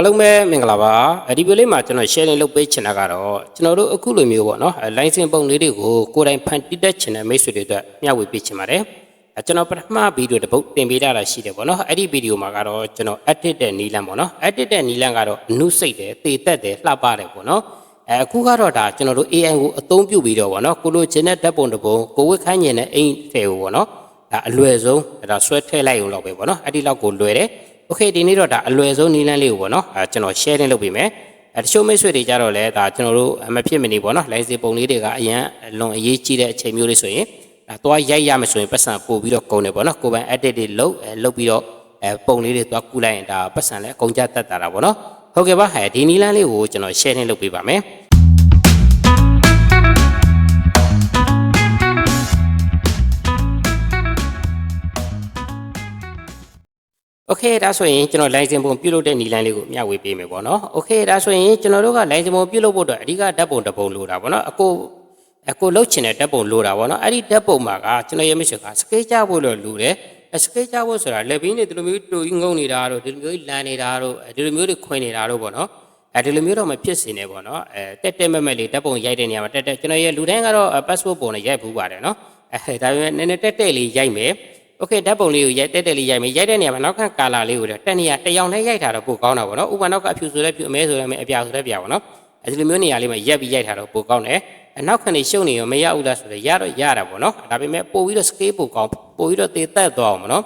အားလုံးပဲမင်္ဂလာပါဒီဗီဒီယိုလေးမှာကျွန်တော် sharing လုပ်ပေးချင်တာကတော့ကျွန်တော်တို့အခုလိုမျိုးပေါ့နော် license ပုံလေးတွေကိုကိုယ်တိုင်ဖန်တီးတတ်ချင်တဲ့မိတ်ဆွေတွေအတွက်မျှဝေပေးချင်ပါတယ်အဲကျွန်တော်ပထမဗီဒီယိုတစ်ပုဒ်တင်ပေးထားတာရှိတယ်ပေါ့နော်အဲ့ဒီဗီဒီယိုမှာကတော့ကျွန်တော် edit တဲ့နီလန်ပေါ့နော် edit တဲ့နီလန်ကတော့အနုစိတ်တယ်တေတက်တယ်လှပတယ်ပေါ့နော်အဲအခုကတော့ဒါကျွန်တော်တို့ AI ကိုအသုံးပြုပြီးတော့ပေါ့နော်ကိုလိုချင်တဲ့ဓာတ်ပုံတစ်ပုံကိုဝစ်ခိုင်းနေတဲ့အိမ်ထဲကိုပေါ့နော်ဒါအလွယ်ဆုံးဒါဆွဲထည့်လိုက်ရုံလောက်ပဲပေါ့နော်အဲ့ဒီလောက်ကိုလွယ်တယ် โอเคဒီနေ့တော့ဒါအလွယ်ဆုံးနီးလန်းလေးကိုပေါ့နော်အဲကျွန်တော် sharing လုပ်ပေးမယ်အဲတချို့မိတ်ဆွေတွေကြတော့လဲဒါကျွန်တော်တို့မဖြစ်မနေပေါ့နော်လိုင်စီပုံလေးတွေကအရန်အလွန်အရေးကြီးတဲ့အချိန်မျိုးလေးဆိုရင်ဒါသွားရိုက်ရမယ်ဆိုရင်ပတ်စံပို့ပြီးတော့ကုန်တယ်ပေါ့နော်ကိုယ်ပိုင် edit တွေလုပ်အဲလုပ်ပြီးတော့အဲပုံလေးတွေသွားကူလိုက်ရင်ဒါပတ်စံလဲအကုန်ကြတတ်တာတာပေါ့နော်ဟုတ်ကဲ့ပါဟဲ့ဒီနီးလန်းလေးကိုကျွန်တော် sharing လုပ်ပေးပါမယ် โอเคဒါဆိုရင်ကျွန်တော် license ပုံပြုတ်လုပ်တဲ့နီလန်းလေးကိုမျှဝေပေးမယ်ပေါ့နော်โอเคဒါဆိုရင်ကျွန်တော်တို့က license ပုံပြုတ်လုပ်ဖို့အတွက်အဓိကဓာတ်ပုံတစ်ပုံလိုတာပေါ့နော်အကိုအကိုလုတ်ချင်တဲ့ဓာတ်ပုံလိုတာပေါ့နော်အဲ့ဒီဓာတ်ပုံမှာကကျွန်တော်ရဲ့မိတ်ဆွေကစကေးချဖို့လို့လိုတယ်စကေးချဖို့ဆိုတာလက်ဘင်းတွေဒီလိုမျိုးတူကြီးငုံနေတာတို့ဒီလိုမျိုးလန်နေတာတို့ဒီလိုမျိုးတွေခွင်နေတာတို့ပေါ့နော်အဲဒီလိုမျိုးတော့မဖြစ်စင်နေပေါ့နော်အဲတက်တက်မက်မက်လေးဓာတ်ပုံရိုက်တဲ့နေရာမှာတက်တက်ကျွန်တော်ရဲ့လူတိုင်းကတော့ passport ပုံနဲ့ရိုက်ဘူးပါတယ်နော်အဲဒါပေမဲ့နည်းနည်းတက်တက်လေးရိုက်မယ် โอเคဓာတ်ပုံလေးကိုရိုက်တက်တက်လေးရိုက်မယ်ရိုက်တဲ့နေရာမှာနောက်ခန့်ကာလာလေးကိုတော့တက်နေရတယောင်နဲ့ရိုက်ထားတော့ပိုကောင်းတာပေါ့နော်ဥပမာနောက်ကအဖြူဆိုလဲဖြူအမဲဆိုလဲအမဲအပြာဆိုလဲပြာပေါ့နော်အဲဒီလိုမျိုးနေရာလေးမှာရက်ပြီးရိုက်ထားတော့ပိုကောင်းတယ်အနောက်ခန့်နေရှုပ်နေရောမရဘူးလားဆိုတော့ရတော့ရတာပေါ့နော်ဒါပေမဲ့ပို့ပြီးတော့ scale ပိုကောင်းပို့ပြီးတော့တေသက်သွားအောင်ပေါ့နော်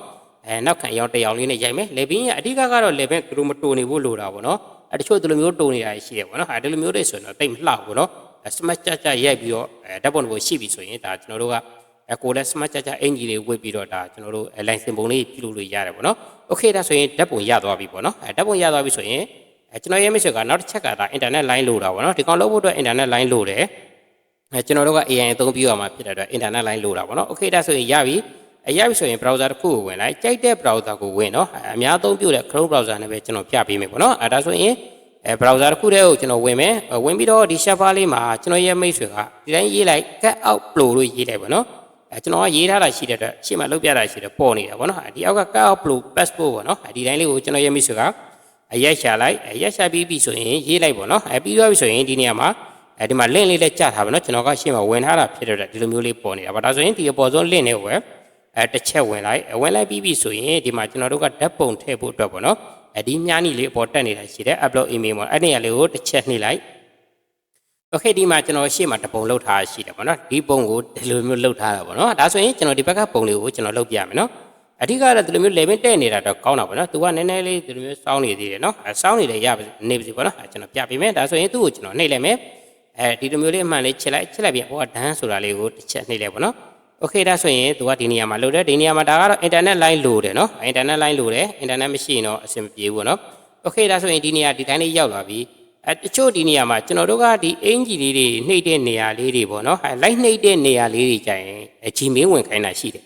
အဲနောက်ခန့်ရောင်တယောင်လေးနဲ့ရိုက်မယ်လေဘင်းကအဓိကကတော့လေဘင်းကလိုမတိုနေဖို့လိုတာပေါ့နော်အဲတချို့ဒီလိုမျိုးတိုနေတာရှိတယ်ပေါ့နော်အဲဒီလိုမျိုးတွေဆိုရင်တော့တိတ်မလှဘူးပေါ့နော်စမတ်ချာချာရိုက်ပြီးတော့အဲဓာတ်ပုံတွေရှိပြီဆိုရင်ဒါကျွန်တော်တို့က အကိုလည်း smart ချာချာအင်ဂျီလေးဝတ်ပြီးတော့ဒါကျွန်တော်တို့ license ပုံလေးပြုလုပ်လို့ရတယ်ပေါ့နော်။ Okay ဒါဆိုရင်ဓာတ်ပုံရသွားပြီပေါ့နော်။အဲဓာတ်ပုံရသွားပြီဆိုရင်အဲကျွန်တော်ရဲ့မိတ်ဆွေကနောက်တစ်ချက်ကဒါ internet line လိုတာပေါ့နော်။ဒီကောင်လုပ်ဖို့အတွက် internet line လိုတယ်။အဲကျွန်တော်တို့က AI အသုံးပြုရမှာဖြစ်တဲ့အတွက် internet line လိုတာပေါ့နော်။ Okay ဒါဆိုရင်ရပြီ။အရပြီဆိုရင် browser တစ်ခုကိုဝင်လိုက်ကြိုက်တဲ့ browser ကိုဝင်နော်။အများသုံးပြုတဲ့ Chrome browser နဲ့ပဲကျွန်တော်ပြပေးမယ်ပေါ့နော်။အဲဒါဆိုရင်အဲ browser တစ်ခုတည်းကိုကျွန်တော်ဝင်မယ်။ဝင်ပြီးတော့ဒီ share bar လေးမှာကျွန်တော်ရဲ့မိတ်ဆွေကဒီတိုင်းရေးလိုက် cut out flow လို့ရေးလိုက်ပေါ့နော်။အဲ ကျွန်တော်ကရေးထားတာရှိတဲ့အတွက်ရှေ့မှာလုပ်ပြတာရှိတယ်ပေါ်နေတာပေါ့နော်ဒီအောက်က cut upload passport ပေါ့နော်ဒီတိုင်းလေးကိုကျွန်တော်ရေးမိဆိုကအရက်ရှာလိုက်အရက်ရှာပြီးပြီဆိုရင်ရေးလိုက်ပေါ့နော်အဲပြီးသွားပြီဆိုရင်ဒီနေရာမှာအဲဒီမှာ link လေးလည်းကြားထားပါနော်ကျွန်တော်ကရှေ့မှာဝင်ထားတာဖြစ်တဲ့အတွက်ဒီလိုမျိုးလေးပေါ်နေတာပါဒါဆိုရင်ဒီအပေါ်ဆုံး link နဲ့ဝယ်အဲတစ်ချက်ဝင်လိုက်ဝင်လိုက်ပြီးပြီဆိုရင်ဒီမှာကျွန်တော်တို့ကဓာတ်ပုံထည့်ဖို့အတွက်ပေါ့နော်အဲဒီမြားနီလေးအပေါ်တက်နေတာရှိတယ် upload email မှာအဲ့ဒီနေရာလေးကိုတစ်ချက်နှိပ်လိုက် โอเคဒီမှာကျွန်တော်ရှေ့မှာတပုံလောက်ထားရှိတယ်ပေါ့နော်ဒီပုံကိုဒီလိုမျိုးလောက်ထားတာပေါ့နော်ဒါဆိုရင်ကျွန်တော်ဒီဘက်ကပုံလေးကိုကျွန်တော်လောက်ပြမယ်နော်အဓိကတော့ဒီလိုမျိုး level တဲ့နေတာတော့ကောင်းတာပေါ့နော်သူကနည်းနည်းလေးဒီလိုမျိုးစောင်းနေသေးတယ်နော်အဲစောင်းနေတယ်ရပါနေပါစီပေါ့နော်အဲကျွန်တော်ပြပေးမယ်ဒါဆိုရင်သူ့ကိုကျွန်တော်နှိပ်လိုက်မယ်အဲဒီလိုမျိုးလေးအမှန်လေးချက်လိုက်ချက်လိုက်ပြီးဟိုကဒန်းဆိုတာလေးကိုတစ်ချက်နှိပ်လိုက်ပေါ့နော်โอเคဒါဆိုရင်သူကဒီနေရာမှာလိုတယ်ဒီနေရာမှာဒါကတော့ internet line လိုတယ်နော် internet line လိုတယ် internet မရှိရင်တော့အဆင်မပြေဘူးပေါ့နော်โอเคဒါဆိုရင်ဒီနေရာဒီတိုင်းလေးရောက်လာပြီ အဲတချို့ဒီနေရာမှာကျွန်တော်တို့ကဒီအင်ဂျီလေးတွေနှိပ်တဲ့နေရာလေးတွေပေါ့နော်အဲလိုက်နှိပ်တဲ့နေရာလေးတွေကြရင်အဂျီမင်းဝင်ခိုင်းတာရှိတယ်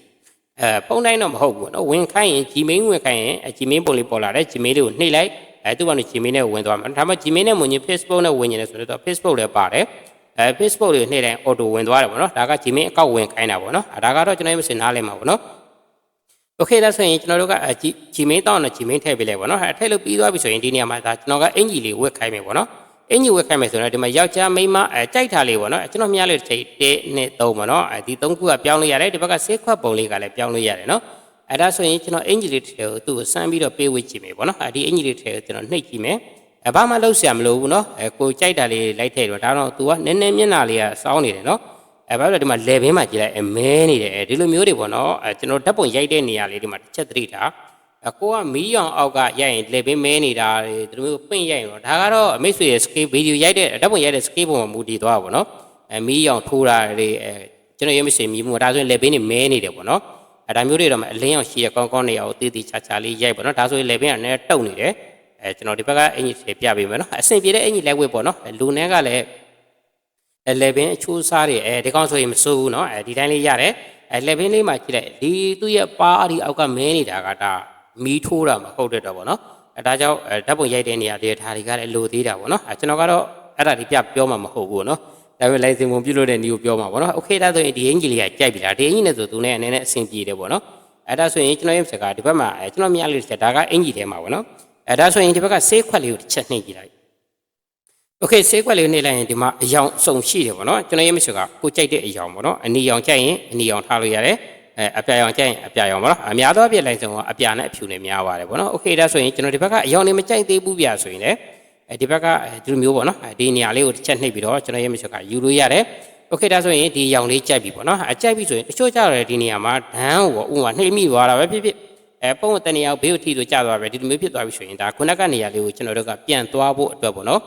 အဲပုံတိုင်းတော့မဟုတ်ဘူးနော်ဝင်ခိုင်းရင်ဂျီမင်းဝင်ခိုင်းရင်အဂျီမင်းပုံလေးပေါ်လာတယ်ဂျီမင်းလေးကိုနှိပ်လိုက်အဲသူ့ဘာလို့ဂျီမင်းနဲ့ဝင်သွားမှာဒါမှဂျီမင်းနဲ့ဝင်ရင် Facebook နဲ့ဝင်ရင်လည်းဆိုတော့ Facebook လည်းပါတယ်အဲ Facebook လေးကိုနှိပ်တိုင်း auto ဝင်သွားတယ်ပေါ့နော်ဒါကဂျီမင်းအကောက်ဝင်ခိုင်းတာပေါ့နော်အဲဒါကတော့ကျွန်တော်ရဲ့မစင်နားလဲမှာပေါ့နော် โอเคဒါဆိုရင်ကျွန်တော်တို့ကဂျီမင်းတောင်းတော့ဂျီမင်းထည့်ပေးလိုက်ပေါ့နော်အဲထည့်လို့ပြီးသွားပြီဆိုရင်ဒီနေရာမှာဒါကျွန်တော်ကအင်ဂျီလေးဝက်ခိုင်းမယ်ပေါ့နော်အင်ဂျီဝက်ခိုင်းမယ်ဆိုတော့ဒီမှာယောက်ျားမိန်းမအဲကြိုက်တာလေးပေါ့နော်ကျွန်တော်မြားလေးတစ်ထိတ်နဲ့သုံးပေါ့နော်အဲဒီသုံးခုကပြောင်းလို့ရတယ်ဒီဘက်ကဆေးခွက်ပုံလေးကလည်းပြောင်းလို့ရတယ်နော်အဲဒါဆိုရင်ကျွန်တော်အင်ဂျီလေးတစ်ထည့်ကိုသူ့ကိုစမ်းပြီးတော့ပေးဝစ်ကြည့်မယ်ပေါ့နော်အဲဒီအင်ဂျီလေးတစ်ထည့်ကိုကျွန်တော်နှိပ်ကြည့်မယ်အဲဘာမှလုပ်ဆရာမလိုဘူးနော်အဲကိုကြိုက်တာလေးလိုက်ထည့်တော့ဒါတော့ तू ကနည်းနည်းမျက်နှာလေးကစောင်းနေတယ်နော် အဲဘာလို့လဲဒီမှာ level မှာကြည့်လိုက်အမဲနေတယ်အဲဒီလိုမျိုးတွေပေါ့နော်အဲကျွန်တော်ဓာတ်ပုံရိုက်တဲ့နေရာလေးဒီမှာတစ်ချက်သတိထားအကိုကမီးရောင်အောက်ကရိုက်ရင် level မဲနေတာတွေဒီလိုမျိုးပင့်ရိုက်ရင်တော့ဒါကတော့အမိတ်ဆွေရဲ့ scale video ရိုက်တဲ့ဓာတ်ပုံရိုက်တဲ့ scale ပုံမှာမူတည်သွားပါပေါ့နော်အဲမီးရောင်ထိုးတာတွေအဲကျွန်တော်ရဲ့မိတ်ဆွေမြည်မှုဒါဆိုရင် level နေမဲနေတယ်ပေါ့နော်အဲဒါမျိုးတွေတော့မအလင်းရောင်ရှိရကောင်းကောင်းနေရအောင်တည်တည်ချာချာလေးရိုက်ပေါ့နော်ဒါဆိုရင် level ကလည်းတုတ်နေတယ်အဲကျွန်တော်ဒီဘက်ကအင်ကြီးတွေပြပေးမယ်နော်အဆင်ပြေတဲ့အင်ကြီးလိုက်ဝက်ပေါ့နော်လူနှဲကလည်း 11အချိုးစားတွေအဲဒီကောင်ဆိုရင်မစိုးဘူးเนาะအဲဒီတိုင်းလေးရတယ်11လေးမှာကြည့်လိုက်ဒီသူ့ရဲ့ပါအဒီအောက်ကမဲနေတာကဒါမီးထိုးတာမဟုတ်တဲ့တော့ဗောနော်အဲဒါကြောင့်ဓာတ်ပုံရိုက်တဲ့နေရာတွေဒါတွေကလည်းလိုသေးတာဗောနော်အဲကျွန်တော်ကတော့အဲ့ဒါဒီပြပြောမှာမဟုတ်ဘူးเนาะဒါပေမဲ့လိုင်စင်ပုံပြုလို့တဲ့နေကိုပြောမှာဗောနော်โอเคဒါဆိုရင်ဒီအင်ဂျီလေးကကြိုက်ပြီလားဒီအင်ဂျီနဲ့ဆိုသူနဲ့အနေနဲ့အဆင်ပြေတယ်ဗောနော်အဲဒါဆိုရင်ကျွန်တော်ရဲ့ဆက်ကဒီဘက်မှာအဲကျွန်တော်မြင်ရလို့ဒါကအင်ဂျီထဲမှာဗောနော် အဲဒါဆိုရင်ဒီဘက်ကဆေးခွက်လေးကိုတစ်ချက်နှိပ်ကြည့်လိုက် โอเคဆေးခွက်လေးကိုနှိပ်လိုက်ရင်ဒီမှာအယောင်စုံရှိတယ်ပေါ့နော်ကျွန်တော်ရဲ့မရှိကကိုကြိုက်တဲ့အယောင်ပေါ့နော်အနီရောင်ကြိုက်ရင်အနီရောင်ထားလို့ရတယ်အဲအပြာရောင်ကြိုက်ရင်အပြာရောင်ပေါ့နော်အများသောအပြည့်လိုက်စုံကအပြာနဲ့အဖြူနဲ့များပါတယ်ပေါ့နော်โอเคဒါဆိုရင်ကျွန်တော်ဒီဘက်ကအယောင်နေမကြိုက်သေးဘူးပြဆိုရင်လည်းအဲဒီဘက်ကဒီလိုမျိုးပေါ့နော်ဒီနေရာလေးကိုတစ်ချက်နှိပ်ပြီးတော့ကျွန်တော်ရဲ့မရှိကယူလို့ရတယ် โอเคဒါဆိုရင်ဒီရောင်လေးကြိုက်ပြီပေါ့နော်အကြိုက်ပြီဆိုရင်တချို့ကြတော့ဒီနေရာမှာဒန်းကိုပေါ့ဥမာနှိမ့်မိသွားတာပဲဖြစ်ဖြစ်အဲပုံတနေရာကိုဘေးကိုထိလို့ကြာသွားပဲဒီလိုမျိုးဖြစ်သွားပြီဆိုရင်ဒါခုနကနေရာလေးကိုကျွန်တော်တို့ကပြန်သွားဖို့အတွက်ပေါ့နော်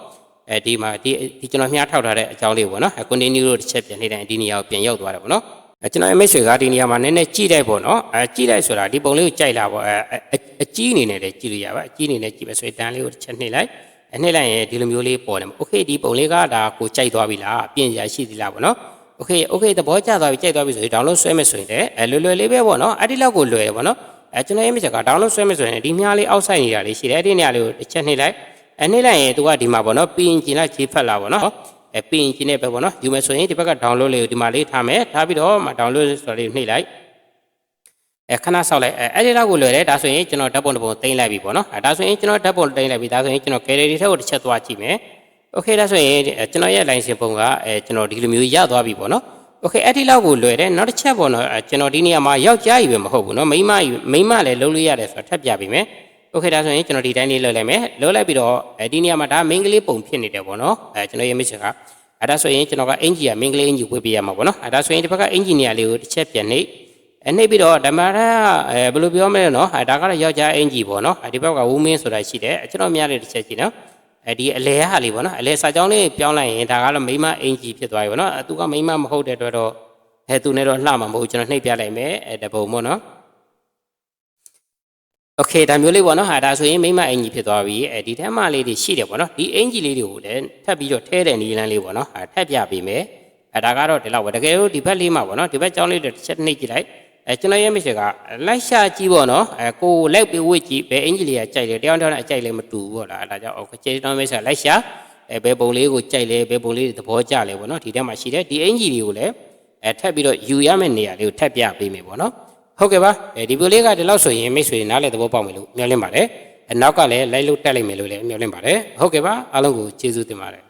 အဲဒီမှာဒီဒီကျွန်တော်မြားထောက်ထားတဲ့အကြောင်းလေးပေါ့နော် continue လို့တစ်ချက်ပြန်နေတိုင်းဒီနေရာကိုပြန်ရောက်သွားတယ်ပေါ့နော်အဲကျွန်တော်ရဲ့မိတ်ဆွေကဒီနေရာမှာနည်းနည်းကြည့်လိုက်ပေါ့နော်အဲကြည့်လိုက်ဆိုတာဒီပုံလေးကိုကြိုက်လာပေါ့အဲအကြီးအနေနဲ့လည်းကြည့်လို့ရပါအကြီးအနေနဲ့ကြည့်ပဲဆိုရင်တန်းလေးကိုတစ်ချက်နှိမ့်လိုက်အနှိမ့်လိုက်ရင်ဒီလိုမျိုးလေးပေါ်တယ်โอเคဒီပုံလေးကဒါကိုကြိုက်သွားပြီလားပြင်ရရှိသလားပေါ့နော် โอเคโอเคသဘောကျသွားပြီကြိုက်သွားပြီဆိုရင် download ဆွဲမယ်ဆိုရင်လည်းအဲလွယ်လွယ်လေးပဲပေါ့နော်အဲ့ဒီလောက်ကိုလွယ်တယ်ပေါ့နော်အဲကျွန်တော်ရေးမချက်က download ဆွဲမယ်ဆိုရင်ဒီမြားလေးအောက်ဆိုင်နေတာလေးရှိတယ်အဲ့ဒီနေရာလေးကိုတစ်ချက်နှိပ်လိုက် အဲနှိပ်လိုက်ရင်သူကဒီမှာပေါ့နော်ပင်ကျင်လိုက်ခြေဖက်လာပေါ့နော်အဲပင်ကျင်နေပဲပေါ့နော်ယူမယ်ဆိုရင်ဒီဘက်က download လေးကိုဒီမှာလေးထားမယ်ထားပြီးတော့ download ဆိုလေးနှိပ်လိုက်အဲခဏဆောက်လိုက်အဲအဲ့ဒီလောက်ကိုလွယ်တယ်ဒါဆိုရင်ကျွန်တော်ဓာတ်ပုံတစ်ပုံတင်လိုက်ပြီပေါ့နော်အဲဒါဆိုရင်ကျွန်တော်ဓာတ်ပုံတင်လိုက်ပြီဒါဆိုရင်ကျွန်တော် gallery ထဲကိုတစ်ချက်သွားကြည့်မယ်โอเคဒါဆိုရင်ကျွန်တော်ရဲ့ line စဉ်ပုံကအဲကျွန်တော်ဒီလိုမျိုးရသွားပြီပေါ့နော် โอเคအဲ့ဒီလောက်ကိုလွယ်တယ်နောက်တစ်ချက်ပေါ့နော်အဲကျွန်တော်ဒီနေရာမှာယောက်ျားကြီးပဲမဟုတ်ဘူးเนาะမိန်းမကြီးမိန်းမလည်းလုံးလို့ရတယ်ဆိုတာထပ်ပြပေးမယ် โอเคဒါဆိုရင်ကျွန်တော်ဒီတိုင်းလေးလွယ်လိုက်မယ်လွယ်လိုက်ပြီးတော့အဲဒီနေရာမှာဒါမိန်းကလေးပုံဖြစ်နေတယ်ပေါ့နော်အဲကျွန်တော်ရဲ့မိတ်ဆွေကအဲဒါဆိုရင်ကျွန်တော်ကအင်ဂျီကမိန်းကလေးအင်ဂျီဝေးပေးရမှာပေါ့နော်အဲဒါဆိုရင်ဒီဘက်ကအင်ဂျီနီယာလေးကိုတစ်ချက်ပြန်နှိပ်အဲနှိပ်ပြီးတော့ဓမ္မရအဲဘယ်လိုပြောမလဲเนาะအဲဒါကတော့ယောက်ျားအင်ဂျီပေါ့နော်အဲဒီဘက်ကဝူမင်းဆိုတာရှိတယ်ကျွန်တော်များလေးတစ်ချက်ကြည့်နော် အဲဒီအလဲဟာလေးပေါ့နော်အလဲစာကြောင်းလေးပြောင်းလိုက်ရင်ဒါကတော့မိမအင်ဂျီဖြစ်သွားပြီပေါ့နော်သူကမိမမဟုတ်တဲ့အတွက်တော့အဲသူနဲ့တော့လှမှာမဟုတ်ကျွန်တော်နှိပ်ပြလိုက်မယ်အဲတပုံပေါ့နော် โอเคဒါမျိုးလေးပေါ့နော်ဟာဒါဆိုရင်မိမအင်ဂျီဖြစ်သွားပြီအဲဒီထဲမှာလေးတွေရှိတယ်ပေါ့နော်ဒီအင်ဂျီလေးတွေကိုလည်းထပ်ပြီးတော့ထဲတဲ့နီလန်းလေးပေါ့နော်ဟာထပ်ပြပေးမယ်အဲဒါကတော့ဒီလောက်ပဲတကယ်လို့ဒီဘက်လေးမှာပေါ့နော်ဒီဘက်ကြောင်းလေးတွေတစ်ချက်နှိပ်ကြည့်လိုက်အဲကျွန်တော်ရဲ့မိတ်ဆွေကလိုက်ရှာကြည့်ပေါ့နော်အဲကိုလိုက်ပြီးဝစ်ကြည့်ဘယ်အင်ဂျီလေးကကြိုက်လဲတယောက်တယောက်နဲ့အကြိုက်လဲမတူဘူးပေါ့လားအဲဒါကြောင့်အခုကျေတော်မိတ်ဆွေလိုက်ရှာအဲဘယ်ပုံလေးကိုကြိုက်လဲဘယ်ပုံလေးသဘောကျလဲပေါ့နော်ဒီထဲမှာရှိတယ်ဒီအင်ဂျီတွေကိုလည်းအဲထပ်ပြီးတော့ယူရမယ့်နေရာလေးကိုထပ်ပြပေးမယ်ပေါ့နော် ဟုတ်ကဲ့ပါအဲဒီဗီဒီယိုလေးကဒီလောက်ဆိုရင်မိတ်ဆွေနားလည်သဘောပေါက်မယ်လို့မျှော်လင့်ပါတယ်အနောက်ကလည်းလိုက်လို့တက်လိုက်မယ်လို့လည်းမျှော်လင့်ပါတယ်ဟုတ်ကဲ့ပါအားလုံးကိုကျေးဇူးတင်ပါတယ်